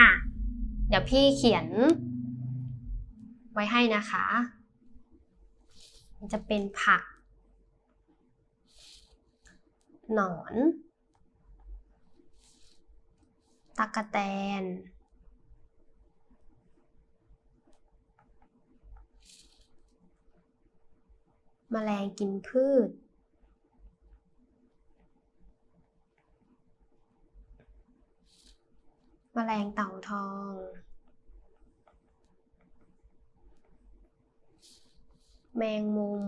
อะ เดี๋ยวพี่เขียน ไว้ให้นะคะ มันจะเป็นผัก หนอน ตะกะแตน แมลงกินพืช แมลงเต่าทอง แมงมุม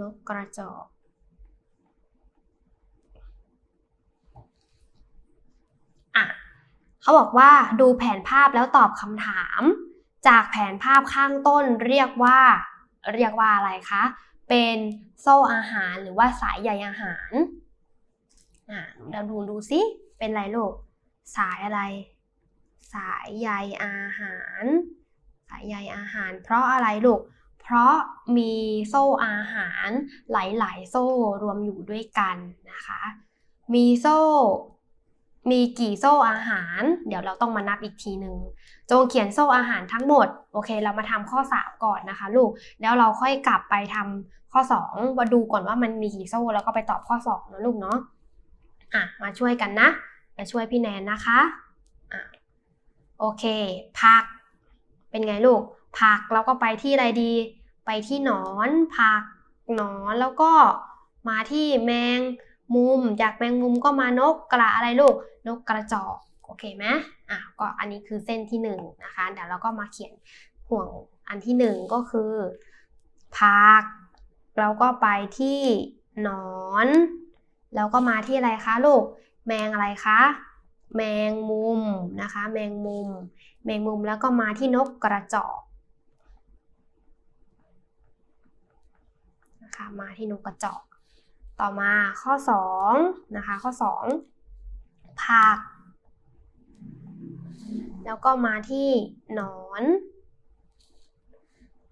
นกกระจอก อะ เขาบอกว่าดูแผนภาพแล้วตอบคำถาม จากแผนภาพข้างต้นเรียกว่า เรียกว่าอะไรคะ เป็นโซ่อาหารหรือว่าสายใยอาหาร อะเราดูดูซิเป็นไรลูก สายอะไร สายใยอาหาร สายใยอาหาร เพราะอะไรลูก เพราะมีโซ่อาหารหลายๆ โซ่รวมอยู่ด้วยกันนะคะ มีโซ่มีกี่โซ่อาหาร เดี๋ยวเราต้องมานับอีกทีหนึ่งจงเขียนโซ่อาหารทั้งหมด โอเค เรามาทำข้อ 3 ก่อนนะคะ ลูก แล้วเราค่อยกลับไปทำข้อ 2 มาดูก่อนว่ามันมีกี่โซ่ แล้วก็ไปตอบข้อ2นะลูกเนาะ อะมาช่วยกันนะ มาช่วยพี่แนนนะคะอะโอเคผัก เป็นไงลูก ผักเราก็ไปที่อะไรดี ไปที่หนอนผักหนอนแล้วก็มาที่แมงมุม จากแมงมุมก็มานกกระอะไรลูก นกกระจอกโอเคไหมอะก็อันนี้คือเส้นที่หนึ่งนะคะเดี๋ยวเราก็มาเขียนห่วงอันที่หนึ่งก็คือผัก เราก็ไปที่หนอน แล้วก็มาที่อะไรคะลูก แมงอะไรคะ แมงมุมนะคะ แมงมุม แมงมุมแล้วก็มาที่นกกระจอกนะคะมาที่นกกระจอก ต่อมาข้อ2นะคะข้อ2ผัก แล้วก็มาที่หนอน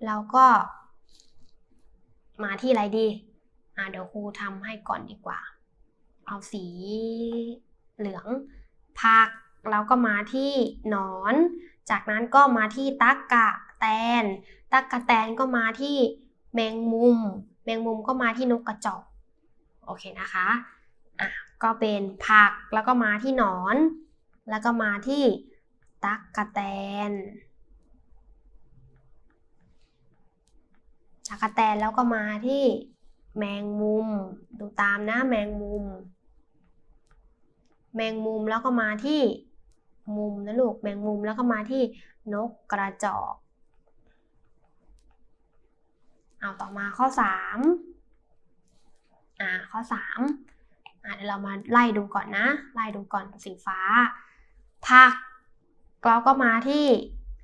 แล้วก็มาที่อะไรดี อ่าเดี๋ยวครูทำให้ก่อนดีกว่า เอาสีเหลืองผักแล้วก็มาที่หนอน จากนั้นก็มาที่ตักกะแตน ตักกะแตนก็มาที่แมงมุม แมงมุมก็มาที่นกกระจอก โอเคนะคะอะก็เป็นผักแล้วก็มาที่หนอน แล้วก็มาที่ตักกะแตน ตักกะแตนแล้วก็มาที่แมงมุม ดูตามนะแมงมุม แมงมุมแล้วก็มาที่มุมนะลูกแมงมุมแล้วก็มาที่นกกระจอกเอาต่อมาข้อ3อ่าข้อ3อ่าเดี๋ยวเรามาไล่ดูก่อนนะ ไล่ดูก่อนสีฟ้า ผักเราก็มาที่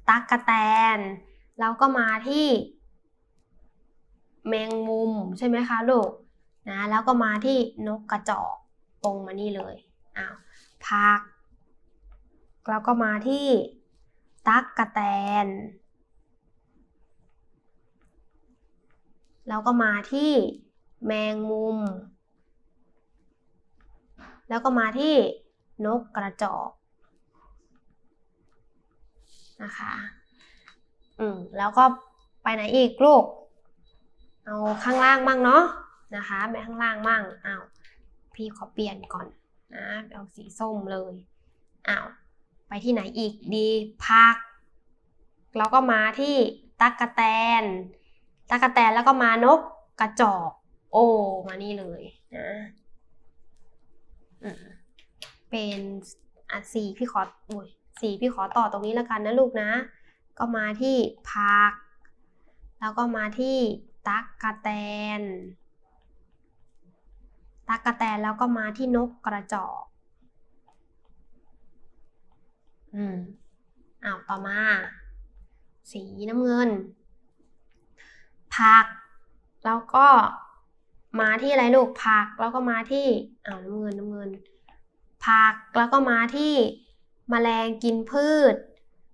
ตักกะแตนแล้วก็มาที่ แมงมุมใช่ไหมคะลูกนะแล้วก็มาที่นกกระจอกตรงมานี่เลย อ้าวผัก แล้วก็มาที่ตักกะแตน แล้วก็มาที่แมงมุม แล้วก็มาที่นกกระจอกนะคะ อืม แล้วก็ไปไหนอีกลูก เอาข้างล่างมั่งเนาะนะคะไปข้างล่างมั่งอ้าวพี่ขอเปลี่ยนก่อน นะเอาสีส้มเลยอ้าวไปที่ไหนอีกดีพักเราก็มาที่ตักกะแตนตักกะแตนแล้วก็มานกกระจอก โอ้มานี่เลยนะเป็นอะสีพี่ขออุ้ยสีพี่ขอต่อตรงนี้แล้วกันนะลูกนะ ก็มาที่พัก แล้วก็มาที่ตักกะแตน ตักกะแตนแล้วก็มาที่นกกระจอก อืมอ้าวต่อมา สีน้ำเงิน ผัก แล้วก็มาที่อะไรลูกผักแล้วก็มาที่อ้าวน้ำเงินน้ำเงิน ผักแล้วก็มาที่มแมลงกินพืช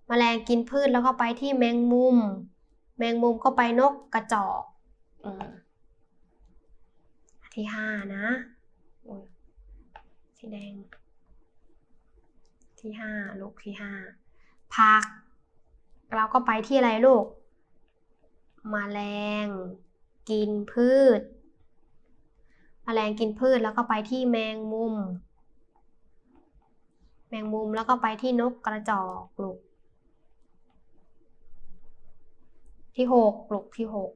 แมลงกินพืชแล้วก็ไปที่แมงมุม แมงมุมก็ไปนกกระจอกอ ที่ห้านะสีแดง ที่ห้าลูกที่ห้าผัก เราก็ไปที่อะไรลูกมแมลง กินพืชแมลงกินพืชแล้วก็ไปที่แมงมุม แมงมุมแล้วก็ไปที่นกกระจอกลูกที่หกลูกที่หก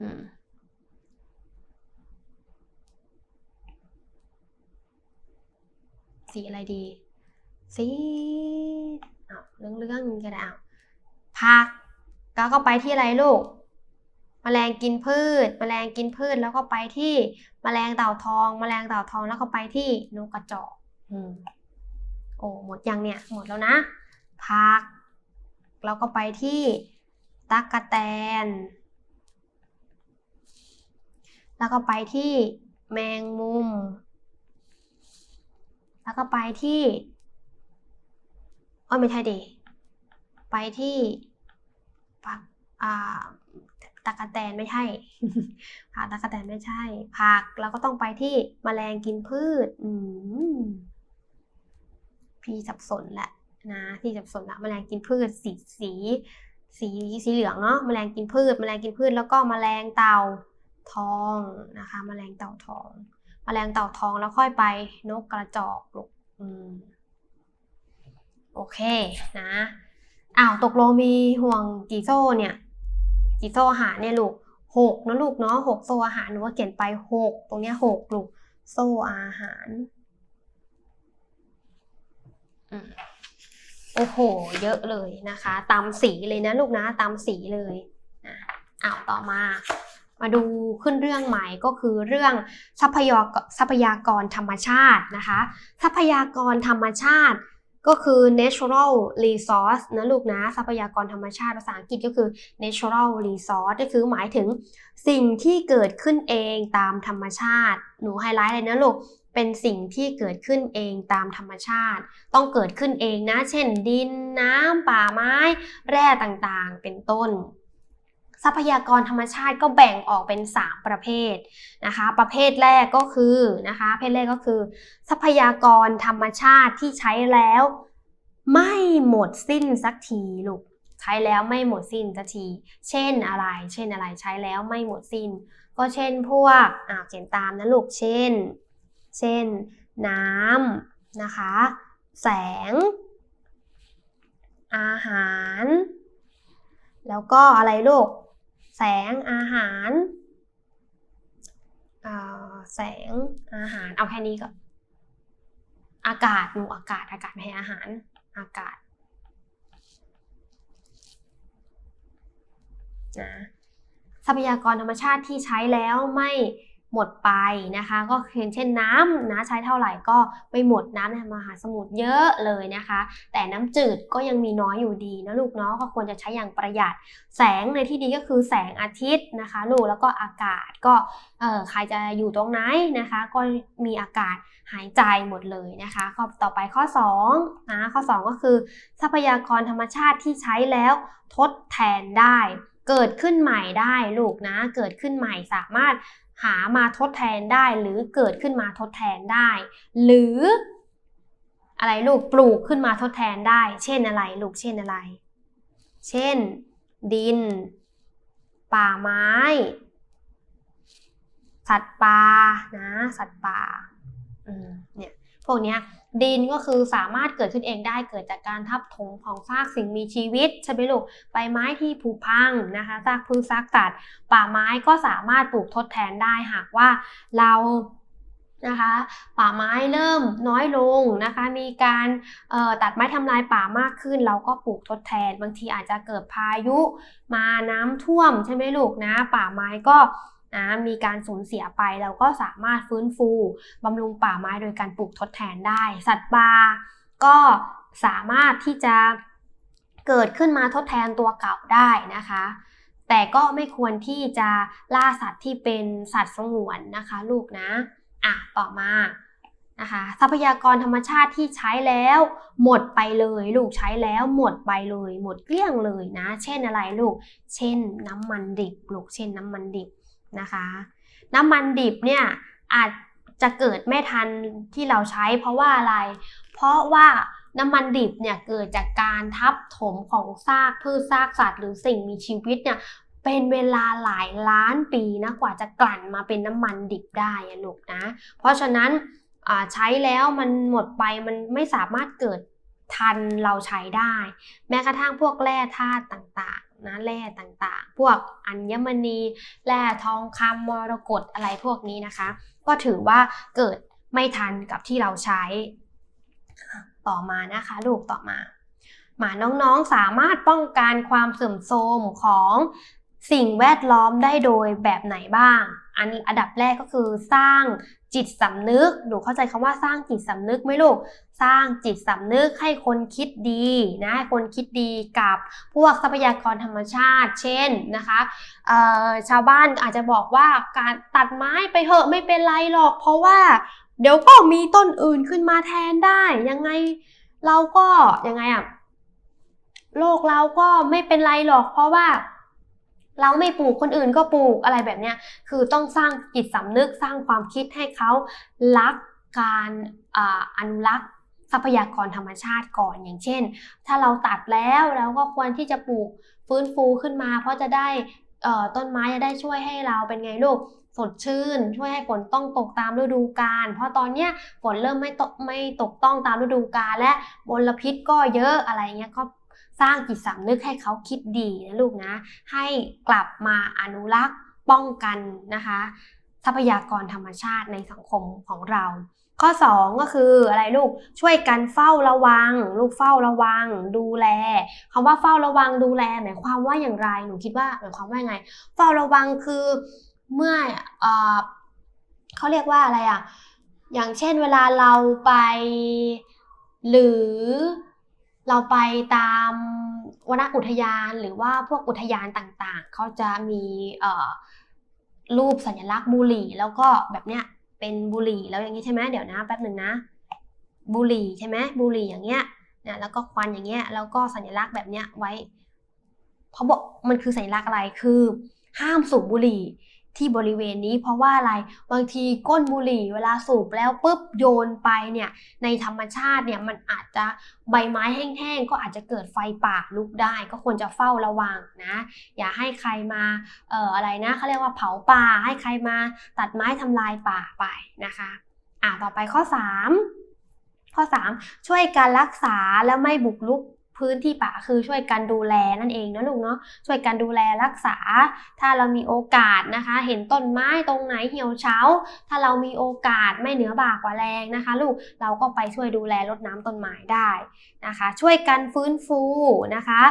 อืม สีอะไรดี สีอ้าเรื่องเรื่องๆก็ได้อ้าผักแล้วก็ไปที่อะไรลูกแมลงกินพืช แมลงกินพืชแล้วก็ไปที่แมลงเต่าทอง แมลงเต่าทองแล้วก็ไปที่นกกระจอกอืมโอ้หมดยังเนี่ย หมดแล้วนะผักแล้วก็ไปที่ตั๊กแตน แล้วก็ไปที่แมงมุม แล้วก็ไปที่เอ้ไม่ใช่ดิไปที่ผักอ่าตะกะแตนไม่ใช่ผักตะกะแตนไม่ใช่ ผักแล้วก็ต้องไปที่แมลงกินพืช อืมพี่สับสนแหละนะพี่สับสนละแมลงกินพืช สีสีสีสีเหลืองเนาะแมลงกินพืชแมลงกินพืชแล้วก็แมลงเต่าทองนะคะแมลงเต่าทอง แมลงเต่าทองแล้วค่อยไปนกกระจอกลูกอืมโอเคนะอ้าวตกลงมีห่วงกี่โซ่เนี่ย กี่โซ่อาหารเนี่ยลูกหกนะลูกเนาะหกโซ่อาหารหนูว่าเขียนไปหกตรงเนี้ยหกลูกโซ่อาหารอืมโอ้โห เยอะเลยนะคะ ตามสีเลยนะลูกนะ ตามสีเลยนะอ้าวต่อมา มาดูขึ้นเรื่องใหม่ก็คือเรื่องทรัพยากรทรัพยากรธรรมชาตินะคะ ทรัพยากรธรรมชาติก็คือ natural resource นะลูกนะ ทรัพยากรธรรมชาติภาษาอังกฤษก็คือ natural resource ก็คือหมายถึงสิ่งที่เกิดขึ้นเองตามธรรมชาติ หนูไฮไลท์เลยนะลูก เป็นสิ่งที่เกิดขึ้นเองตามธรรมชาติ ต้องเกิดขึ้นเองนะ เช่นดินน้ำป่าไม้ แร่ต่างๆ เป็นต้น ทรัพยากรธรรมชาติก็แบ่งออกเป็น 3 ประเภทนะคะ ประเภทแรกก็คือนะคะประเภทแรกก็คือ ทรัพยากรธรรมชาติที่ใช้แล้ว ไม่หมดสิ้นสักทีลูกใช้แล้วไม่หมดสิ้นสักที เช่นอะไร เช่นอะไรใช้แล้วไม่หมดสิ้น ก็เช่นพวกอ่าเขียนตามนะลูกเช่น เช่น น้ำนะคะ แสง อาหาร แล้วก็อะไรลูก แสงอาหารแสงอาหารเอาแค่นี้ก่อนอากาศหมู่อากาศอากาศไม่ใช่อาหาร อากาศนะทรัพยากรธรรมชาติที่ใช้แล้วไม่ หมดไปนะคะ ก็เช่นน้ำนะใช้เท่าไหร่ก็ไม่หมดน้ำในมหาสมุทรเยอะเลยนะคะ แต่น้ำจืดก็ยังมีน้อยอยู่ดีนะลูกเนาะก็ควรจะใช้อย่างประหยัด แสงในที่นี้ก็คือแสงอาทิตย์นะคะ ลูกแล้วก็อากาศก็เออใครจะอยู่ตรงไหนนะคะ ก็มีอากาศหายใจหมดเลยนะคะก็ต่อไปข้อ2นะข้อ 2 ก็คือ ทรัพยากรธรรมชาติที่ใช้แล้วทดแทนได้ เกิดขึ้นใหม่ได้ลูกนะ เกิดขึ้นใหม่สามารถ หามาทดแทนได้ หรือเกิดขึ้นมาทดแทนได้ หรือ อะไรลูกปลูกขึ้นมาทดแทนได้ เช่นอะไรลูกเช่นอะไร เช่น ดิน ป่าไม้ สัตว์ป่านะ สัตว์ป่าเนี่ยพวกเนี้ย ดินก็คือสามารถเกิดขึ้นเองได้เกิดจากการทับถมของซากสิ่งมีชีวิตใช่ไหมลูกใบไม้ที่ผุพังนะคะซากพืชซากสัตว์ป่าไม้ก็สามารถปลูกทดแทนได้หากว่าเรานะคะป่าไม้เริ่มน้อยลงนะคะมีการตัดไม้ทำลายป่ามากขึ้น เราก็ปลูกทดแทน บางทีอาจจะเกิดพายุมาน้ำท่วมใช่ไหมลูกนะป่าไม้ก็ นะมีการสูญเสียไปเราก็สามารถฟื้นฟูบำรุงป่าไม้โดยการปลูกทดแทนได้ สัตว์ป่าก็สามารถที่จะเกิดขึ้นมาทดแทนตัวเก่าได้นะคะ แต่ก็ไม่ควรที่จะล่าสัตว์ที่เป็นสัตว์สงวนนะคะ ลูกนะอะต่อมานะคะทรัพยากรธรรมชาติที่ใช้แล้ว หมดไปเลย ลูกใช้แล้วหมดไปเลย หมดเกลี้ยงเลยนะ เช่นอะไรลูก เช่นน้ำมันดิบลูกเช่นน้ำมันดิบ นะคะ น้ำมันดิบเนี่ยอาจจะเกิดไม่ทันที่เราใช้เพราะว่าอะไร เพราะว่าน้ำมันดิบเนี่ยเกิดจากการทับถมของซากพืชซากสัตว์หรือสิ่งมีชีวิตเนี่ยเป็นเวลาหลายล้านปีนะกว่าจะกลั่นมาเป็นน้ำมันดิบได้อะลูกนะ เพราะฉะนั้นใช้แล้วมันหมดไปมันไม่สามารถเกิดทันเราใช้ได้ แม้กระทั่งพวกแร่ธาตุต่าง นะแร่ต่างๆ พวกอัญมณีแร่ทองคำมรกตอะไรพวกนี้นะคะ ก็ถือว่าเกิดไม่ทันกับที่เราใช้ต่อมานะคะ ลูกต่อมามาน้องๆสามารถป้องกันความเสื่อมโทรมของ สิ่งแวดล้อมได้โดยแบบไหนบ้าง อันอันดับแรกก็คือสร้างจิตสำนึก หนูเข้าใจคำว่าสร้างจิตสำนึกไหมลูก สร้างจิตสำนึกให้คนคิดดีนะให้คนคิดดีกับพวกทรัพยากรธรรมชาติ เช่นนะคะชาวบ้านอาจจะบอกว่าการตัดไม้ไปเถอะไม่เป็นไรหรอก เพราะว่าเดี๋ยวก็มีต้นอื่นขึ้นมาแทนได้ ยังไงเราก็ยังไงอะโลกเราก็ไม่เป็นไรหรอก เพราะว่า เราไม่ปลูกคนอื่นก็ปลูกอะไรแบบเนี้ยคือต้องสร้างจิตสำนึกสร้างความคิดให้เขารักการอนุรักษ์ทรัพยากรธรรมชาติก่อนอย่างเช่น ถ้าเราตัดแล้วเราก็ควรที่จะปลูกฟื้นฟูขึ้นมา เพราะจะได้ต้นไม้จะได้ช่วยให้เราเป็นไงลูกสดชื่น ช่วยให้ฝนต้องตกตามฤดูกาลเพราะตอนเนี้ยฝนเริ่มไม่ตกไม่ตกต้องตามฤดูกาลและมลพิษก็เยอะอะไรเงี้ยก็ สร้างจิตสำนึกให้เขาคิดดีนะลูกนะ ให้กลับมาอนุรักษ์ป้องกันนะคะ ทรัพยากรธรรมชาติในสังคมของเรา ข้อ 2 ก็คืออะไรลูกช่วยกันเฝ้าระวัง ลูกเฝ้าระวัง ดูแลคำว่าเฝ้าระวังดูแลหมายความว่าอย่างไรหนูคิดว่าหมายความว่าไง เฝ้าระวังคือเมื่อเออเขาเรียกว่าอะไรอะอย่างเช่นเวลาเราไป หรือ เราไปตามวนอุทยานหรือว่าพวกอุทยานต่างๆ เขาจะมีรูปสัญลักษณ์บุหรี่ แล้วก็แบบเนี้ยเป็นบุหรี่แล้วอย่างนี้ใช่ไหมเดี๋ยวนะแป๊บหนึ่งนะ บุหรี่ใช่ไหมบุหรี่อย่างเงี้ยนะแล้วก็ควันอย่างเงี้ยแล้วก็สัญลักษณ์แบบเนี้ยไว้เขาบอกมันคือสัญลักษณ์อะไรคือ ห้ามสูบบุหรี่ ที่บริเวณนี้เพราะว่าอะไรบางทีก้นบุหรี่เวลาสูบแล้วปุ๊บโยนไปเนี่ยในธรรมชาติเนี่ยมันอาจจะใบไม้แห้งๆก็อาจจะเกิดไฟป่าลุกได้ ก็ควรจะเฝ้าระวังนะ อย่าให้ใครมาเอ่ออะไรนะเขาเรียกว่าเผาป่า ให้ใครมาตัดไม้ทำลายป่าไปนะคะอะต่อไปข้อ 3 ข้อ 3 ช่วยการรักษาและไม่บุกรุก พื้นที่ป่าคือช่วยกันดูแลนั่นเองนะลูกเนาะช่วยกันดูแลรักษา ถ้าเรามีโอกาสนะคะ เห็นต้นไม้ตรงไหนเหี่ยวเฉาถ้าเรามีโอกาสไม่เหนือบ่ากว่าแรงนะคะ ลูกเราก็ไปช่วยดูแลรดน้ำต้นไม้ได้นะคะ ช่วยกันฟื้นฟูนะคะ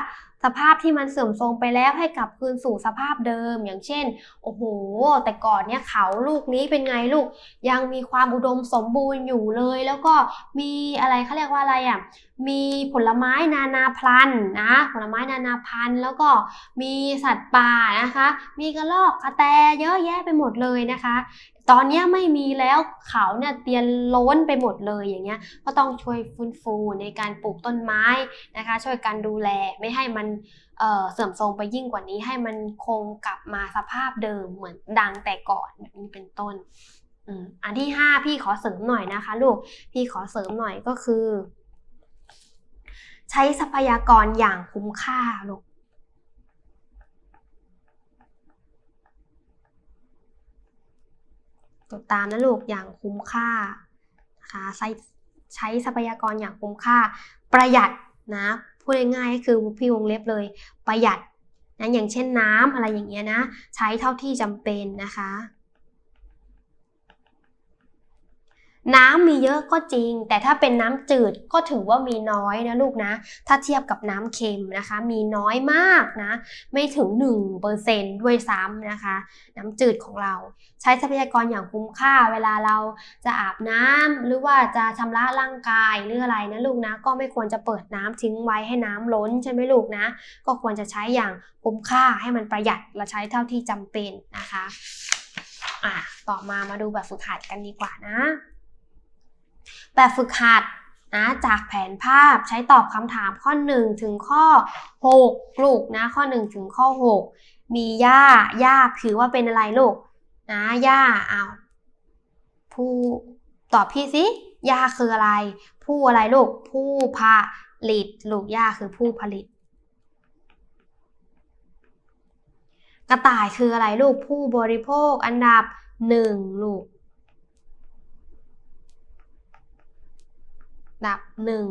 สภาพที่มันเสื่อมโทรมไปแล้วให้กลับคืนสู่สภาพเดิม อย่างเช่น โอ้โห แต่ก่อนเนี่ยเขาลูกนี้เป็นไงลูก ยังมีความอุดมสมบูรณ์อยู่เลย แล้วก็มีอะไรเขาเรียกว่าอะไรอะมีผลไม้นานาพันธุ์นะผลไม้นานาพันธุ์ แล้วก็มีสัตว์ป่านะคะ มีกระรอกกระแตเยอะแยะไปหมดเลยนะคะ ตอนนี้ไม่มีแล้วเขาเนี่ยเตียนล้นไปหมดเลยอย่างเงี้ยก็ต้องช่วยฟื้นฟูในการปลูกต้นไม้นะคะ ช่วยกันดูแลไม่ให้มันเเสื่อมโทรมไปยิ่งกว่านี้ ให้มันคงกลับมาสภาพเดิมเหมือนดังแต่ก่อนแบบนี้เป็นต้นอันที่ห้าพี่ขอเสริมหน่อยนะคะลูกพี่ขอเสริมหน่อยก็คือ ใช้ทรัพยากรอย่างคุ้มค่าลูก จดตามนะลูกอย่างคุ้มค่านะคะใช้ใช้ทรัพยากรอย่างคุ้มค่า ประหยัดนะพูดง่ายๆก็คือพี่วงเล็บเลยประหยัดนะอย่างเช่นน้ำอะไรอย่างเงี้ยนะ ใช้เท่าที่จำเป็นนะคะ น้ำมีเยอะก็จริง แต่ถ้าเป็นน้ำจืดก็ถือว่ามีน้อยนะลูกนะ ถ้าเทียบกับน้ำเค็มนะคะ มีน้อยมากนะ ไม่ถึง 1%ด้วยซ้ำนะคะ น้ำจืดของเรา ใช้ทรัพยากรอย่างคุ้มค่า เวลาเราจะอาบน้ำหรือว่าจะชำระร่างกายหรืออะไรนะลูกนะ ก็ไม่ควรจะเปิดน้ำทิ้งไว้ให้น้ำล้นใช่ไหมลูกนะ ก็ควรจะใช้อย่างคุ้มค่าให้มันประหยัดและใช้เท่าที่จำเป็นนะคะอะต่อมามาดูแบบฝึกหัดกันดีกว่านะ แบบฝึกหัดนะจากแผนภาพใช้ตอบคำถามข้อ 1 ถึงข้อ 6 ลูกนะข้อ 1 ถึงข้อ 6 มีหญ้าหญ้าถือว่าเป็นอะไรลูกนะหญ้าอ้าผู้ตอบพี่สิย่าคืออะไร ผู้อะไรลูก ผู้ผลิตลูกย่าคือผู้ผลิต กระต่ายคืออะไรลูกผู้บริโภคอันดับหนึ่งลูก อัน ดับหนึ่ง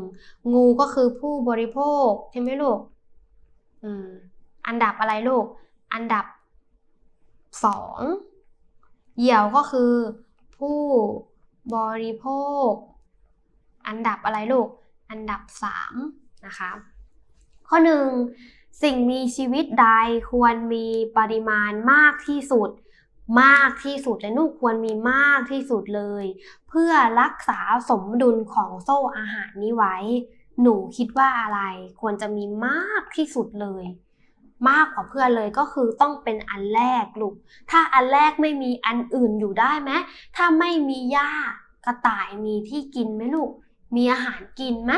งูก็คือผู้บริโภคใช่ไหมลูกอืมอันดับอะไรลูก อันดับสองเหยี่ยวก็คือ ผู้บริโภค อันดับอะไรลูก อันดับสามนะคะข้อหนึ่งสิ่งมีชีวิตใดควรมีปริมาณมากที่สุด มากที่สุดและลูกควรมีมากที่สุดเลย เพื่อรักษาสมดุลของโซ่อาหารนี้ไว้ หนูคิดว่าอะไรควรจะมีมากที่สุดเลย มากกว่าเพื่อนเลยก็คือต้องเป็นอันแรกลูกถ้าอันแรกไม่มีอันอื่นอยู่ได้ไหมถ้าไม่มีหญ้ากระต่ายมีที่กินไหมลูก มีอาหารกินไหม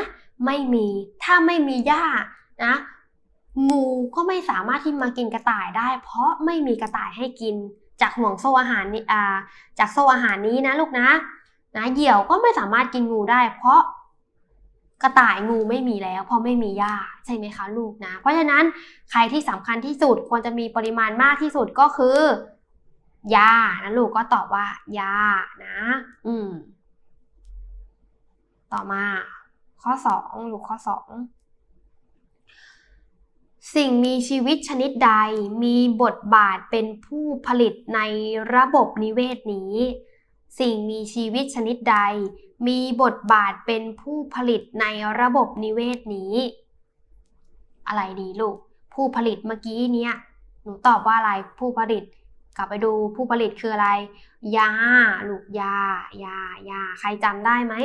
ไม่มี ถ้าไม่มีหญ้านะงูก็ไม่สามารถที่มากินกระต่ายได้ เพราะไม่มีกระต่ายให้กิน จากห่วงโซ่อาหารนี้อ่าจากโซ่อาหารนี้นะลูกนะนะเหยี่ยวก็ไม่สามารถกินงูได้ เพราะกระต่ายงูไม่มีแล้ว เพราะไม่มีหญ้าใช่ไหมคะลูกนะ เพราะฉะนั้นใครที่สำคัญที่สุดควรจะมีปริมาณมากที่สุดก็คือหญ้านะลูกก็ตอบว่าหญ้านะ อืม ต่อมา ข้อสองลูกข้อสอง สิ่งมีชีวิตชนิดใดมีบทบาทเป็นผู้ผลิตในระบบนิเวศนี้ สิ่งมีชีวิตชนิดใด มีบทบาทเป็นผู้ผลิตในระบบนิเวศนี้ อะไรดีลูก ผู้ผลิตเมื่อกี้เนี้ยหนูตอบว่าอะไรผู้ผลิต กลับไปดูผู้ผลิตคืออะไร ยาลูกยายายาใครจำได้ไหม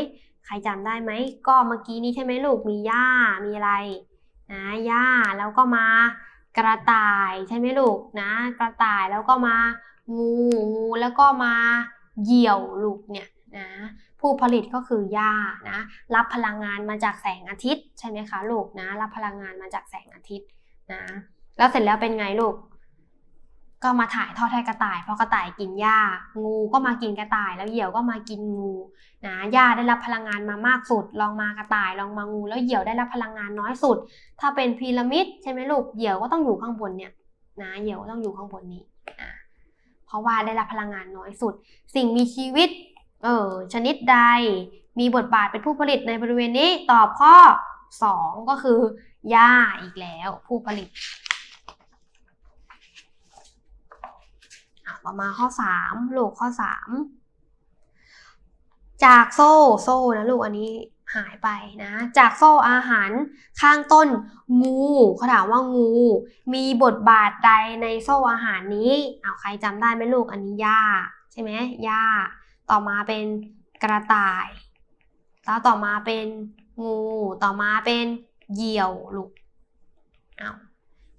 ใครจำได้ไหมก็เมื่อกี้นี้ใช่ไหมลูกมีหญ้ามีอะไร นะหญ้าแล้วก็มากระต่ายใช่ไหมลูกนะ กระต่ายแล้วก็มางูงูแล้วก็มาเหยี่ยวลูกเนี่ยนะผู้ผลิตก็คือหญ้านะรับพลังงานมาจากแสงอาทิตย์ใช่ไหมคะลูกนะรับพลังงานมาจากแสงอาทิตย์นะแล้วเสร็จแล้วเป็นไงลูก ก็มาถ่ายทอดให้กระต่าย เพราะกระต่ายกินหญ้า งูก็มากินกระต่าย แล้วเหยี่ยวก็มากินงูนะหญ้าได้รับพลังงานมามากสุด ลองมากระต่าย ลองมางู แล้วเหยี่ยวได้รับพลังงานน้อยสุด ถ้าเป็นพีระมิดใช่ไหมลูกเหยี่ยวก็ต้องอยู่ข้างบนเนี่ยนะเหยี่ยวก็ต้องอยู่ข้างบนนี้อ่าเพราะว่าได้รับพลังงานน้อยสุด สิ่งมีชีวิตเออชนิดใดมีบทบาทเป็นผู้ผลิตในบริเวณนี้ตอบข้อ 2 ก็คือหญ้าอีกแล้วผู้ผลิต ต่อมาข้อ3ลูกข้อ 3 จากโซ่โซ่นะลูกอันนี้หายไปนะ จากโซ่อาหารข้างต้นงูเขาถามว่างู มีบทบาทใดในโซ่อาหารนี้เอาใครจำได้ไหมลูกอันนี้หญ้าใช่ไหมหญ้า ต่อมาเป็นกระต่าย แล้วต่อมาเป็นงู ต่อมาเป็นเหยี่ยวลูกเอา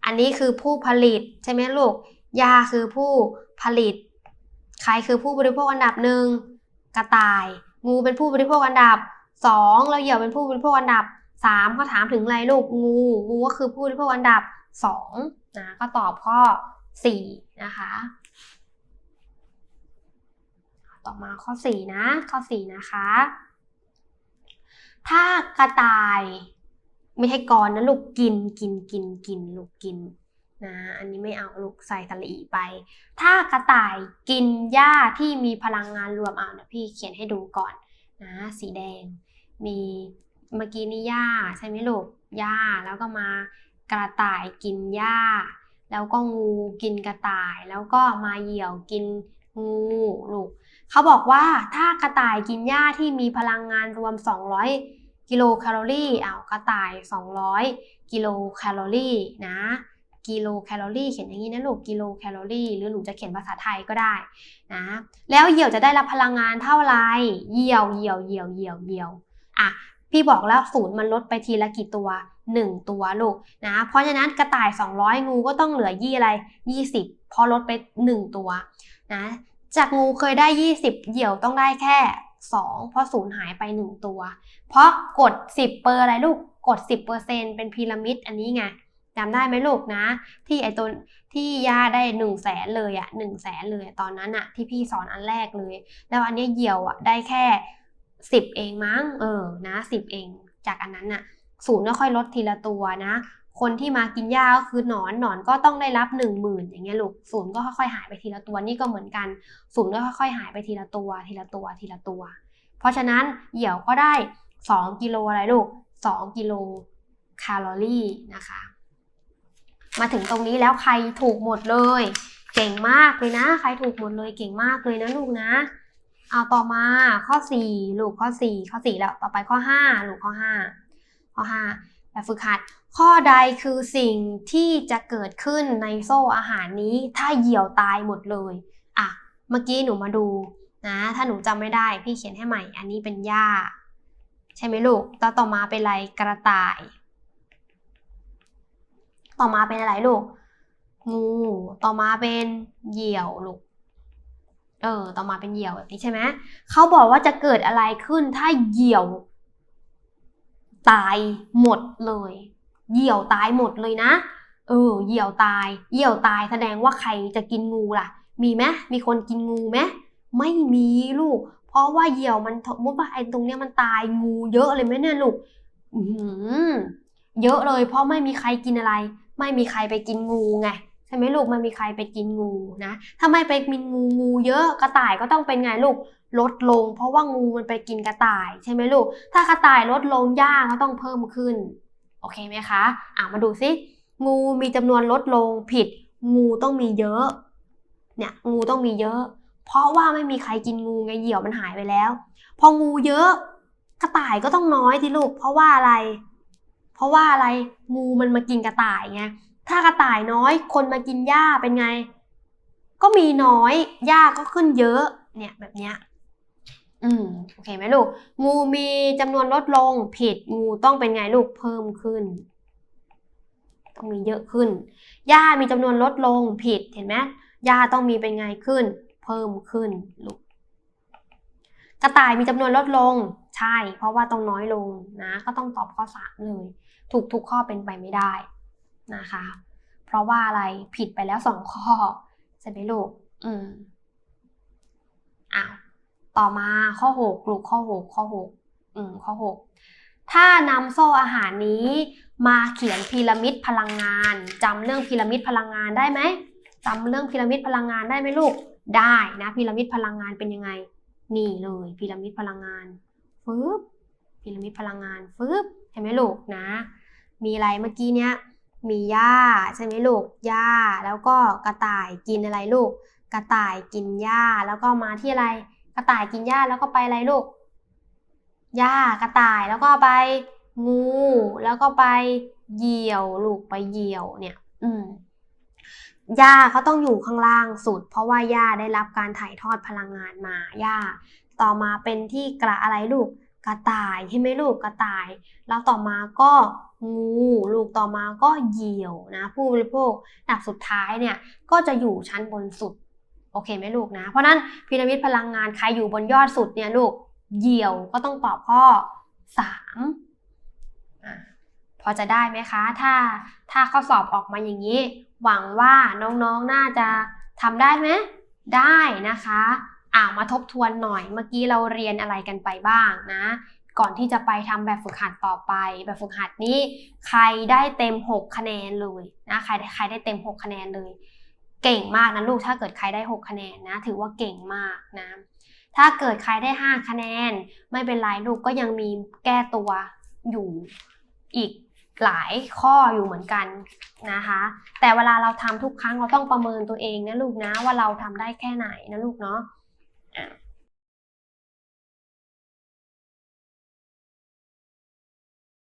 อันนี้คือผู้ผลิตใช่ไหมลูก ยาคือผู้ผลิต ใครคือผู้บริโภคอันดับหนึ่งกระต่าย งูเป็นผู้บริโภคอันดับสองแล้วเหยี่ยวเป็นผู้บริโภคอันดับสามเขาถามถึงอะไรลูกงูงูก็คือผู้บริโภคอันดับสองนะก็ตอบข้อสี่นะคะต่อมาข้อสี่นะข้อสี่นะคะ ถ้ากระต่ายไม่ให้กรนะลูกกินกินกินกินลูกกิน นะอันนี้ไม่เอาลูกใส่ตะลีไป ถ้ากระต่ายกินหญ้าที่มีพลังงานรวมเอาเดี๋ยวพี่เขียนให้ดูก่อนนะสีแดง มีเมื่อกี้นี่หญ้าใช่ไหมลูกหญ้าแล้วก็มากระต่ายกินหญ้า แล้วก็งูกินกระต่าย แล้วก็มาเหยี่ยวกินงูลูกเขาบอกว่าถ้ากระต่ายกินหญ้าที่มีพลังงานรวม 200 กิโลแคลอรี่เอากระต่าย 200 กิโลแคลอรี่นะ กิโลแคลอรี่เขียนอย่างนี้นะลูกกิโลแคลอรี่หรือหนูจะเขียนภาษาไทยก็ได้นะแล้วเหยี่ยวจะได้รับพลังงานเท่าไรเหยี่ยวเหยี่ยวเหยี่ยวเหยี่ยวเหยี่ยวอะพี่บอกแล้วศูนย์มันลดไปทีละกี่ตัว 1 ตัวลูกนะเพราะฉะนั้นกระต่าย 200 งูก็ต้องเหลือยี่อะไร 20 พอลดไป 1 ตัวนะจากงูเคยได้ 20 เหยี่ยวต้องได้แค่ 2 เพราะศูนย์หายไป 1 ตัว เพราะกด 10 เปอร์อะไรลูกกด 10%เป็นพีระมิดอันนี้ไง จำได้ไหมลูกนะ ที่ไอตัวที่ย่าได้หนึ่งแสนเลยอะหนึ่งแสนเลยตอนนั้นอะที่พี่สอนอันแรกเลย แล้วอันนี้เหี่ยวอะได้แค่สิบเองมั้งเออนะสิบเอง จากอันนั้นน่ะศูนย์ก็ค่อยลดทีละตัวนะ คนที่มากินหญ้าก็คือหนอนหนอนก็ต้องได้รับหนึ่งหมื่นอย่างเงี้ยลูกศูนย์ก็ค่อยๆหายไปทีละตัวนี่ก็เหมือนกันศูนย์ก็ค่อยๆหายไปทีละตัว ทีละตัวทีละตัว เพราะฉะนั้นเหี่ยวก็ได้ 2 กิโลอะไรลูก2กิโลแคลอรี่นะคะ มาถึงตรงนี้แล้วใครถูกหมดเลย เก่งมากเลยนะ ใครถูกหมดเลยเก่งมากเลยนะลูกนะเอาต่อมาข้อ 4 ลูกข้อ 4 ข้อ 4 แล้วต่อไปข้อ 5 ลูกข้อ 5 ข้อ5แบบฝึกหัด ข้อใดคือสิ่งที่จะเกิดขึ้นในโซ่อาหารนี้ถ้าเหี่ยวตายหมดเลยอะเมื่อกี้หนูมาดูนะถ้าหนูจำไม่ได้พี่เขียนให้ใหม่ อันนี้เป็นหญ้า ใช่ไหมลูกต่อต่อมาเป็นอะไรกระต่าย ต่อมาเป็นอะไรลูก งู ต่อมาเป็นเหยี่ยวลูก เออ ต่อมาเป็นเหยี่ยวแบบนี้ใช่ไหมเขาบอกว่าจะเกิดอะไรขึ้นถ้าเหยี่ยว ตายหมดเลย เหยี่ยวตายหมดเลยนะ เออ เหยี่ยวตาย เหยี่ยวตายแสดงว่าใครจะกินงูล่ะ มีไหมมีคนกินงูไหมไม่มีลูก เพราะว่าเหยี่ยวมันมมติว่าไอ้ตรงเนี้ยมันตายงูเยอะเลยไหมเนี่ยลูกอืเยอะเลยเพราะไม่มีใครกินอะไร ไม่มีใครไปกินงูไงใช่ไหมลูกมันมีใครไปกินงูนะถ้าไม่ไปกินงูงูเยอะกระต่ายก็ต้องเป็นไงลูกลดลง เพราะว่างูมันไปกินกระต่ายใช่ไหมลูก ถ้ากระต่ายลดลงหญ้าก็ต้องเพิ่มขึ้น โอเคไหมคะอะมาดูซิงูมีจำนวนลดลงผิด งูต้องมีเยอะ เนี่ยงูต้องมีเยอะ เพราะว่าไม่มีใครกินงูไงเหยี่ยวมันหายไปแล้ว พองูเยอะ กระต่ายก็ต้องน้อยที่ลูก เพราะว่าอะไร เพราะว่าอะไรงูมันมากินกระต่ายไงถ้ากระต่ายน้อย คนมากินหญ้าเป็นไง ก็มีน้อยหญ้าก็ขึ้นเยอะเนี่ยแบบเนี้ยอืมโอเคไหมลูก งูมีจำนวนลดลงผิดงูต้องเป็นไงลูกเพิ่มขึ้น ต้องมีเยอะขึ้นหญ้ามีจำนวนลดลงผิดเห็นไหมหญ้าต้องมีเป็นไงขึ้น เพิ่มขึ้นลูกกระต่ายมีจำนวนลดลง ใช่ เพราะว่าต้องน้อยลงนะ ก็ต้องตอบข้อสามเลย ถูกทุกข้อเป็นไปไม่ได้นะคะ เพราะว่าอะไรผิดไปแล้วสองข้อใช่ไหมลูก อืมอ้าวต่อมาข้อหกลูกข้อหกข้อหกอืมข้อหกถ้านำโซ่อาหารนี้มาเขียนพีระมิดพลังงานจำเรื่องพีระมิดพลังงานได้ไหมจำเรื่องพีระมิดพลังงานได้ไหมลูก ได้นะพีระมิดพลังงานเป็นยังไง นี่เลยพีระมิดพลังงานฟึบ พีระมิดพลังงานฟึบเห็นไหมลูกนะ มีอะไรเมื่อกี้เนี้ยมีหญ้าใช่ไหมลูกหญ้าแล้วก็กระต่ายกินอะไรลูก กระต่ายกินหญ้าแล้วก็มาที่อะไร กระต่ายกินหญ้าแล้วก็ไปอะไรลูกหญ้ากระต่ายแล้วก็ไปงู แล้วก็ไปเหยี่ยวลูกไปเหยี่ยวเนี่ย อืมหญ้าเขาต้องอยู่ข้างล่างสุด เพราะว่าหญ้าได้รับการถ่ายทอดพลังงานมาหญ้า ต่อมาเป็นที่กระอะไรลูก กระต่ายใช่ไหมลูกกระต่าย แล้วต่อมาก็งูลูกต่อมาก็เหยี่ยวนะ ผู้บริโภคดับสุดท้ายเนี่ยก็จะอยู่ชั้นบนสุดโอเคไหมลูกนะ เพราะนั้นพีระมิดพลังงานใครอยู่บนยอดสุดเนี่ยลูกเหยี่ยวก็ต้องตอบข้อสามอะพอจะได้ไหมคะ ถ้าถ้าข้อสอบออกมาอย่างนี้ หวังว่าน้องๆน่าจะทำได้ไหมได้นะคะ อ่ามาทบทวนหน่อย เมื่อกี้เราเรียนอะไรกันไปบ้างนะ ก่อนที่จะไปทำแบบฝึกหัดต่อไป แบบฝึกหัดนี้ ใครได้เต็ม 6 คะแนนเลยนะใครใครได้เต็ม 6 คะแนนเลย เก่งมากนะลูกถ้าเกิดใครได้ 6 คะแนนนะ ถือว่าเก่งมากนะถ้าเกิดใครได้ 5 คะแนน ไม่เป็นไรลูกก็ยังมีแก้ตัวอยู่อีกหลายข้ออยู่เหมือนกันนะคะ แต่เวลาเราทำทุกครั้งเราต้องประเมินตัวเองนะลูกนะว่าเราทำได้แค่ไหนนะลูกเนาะ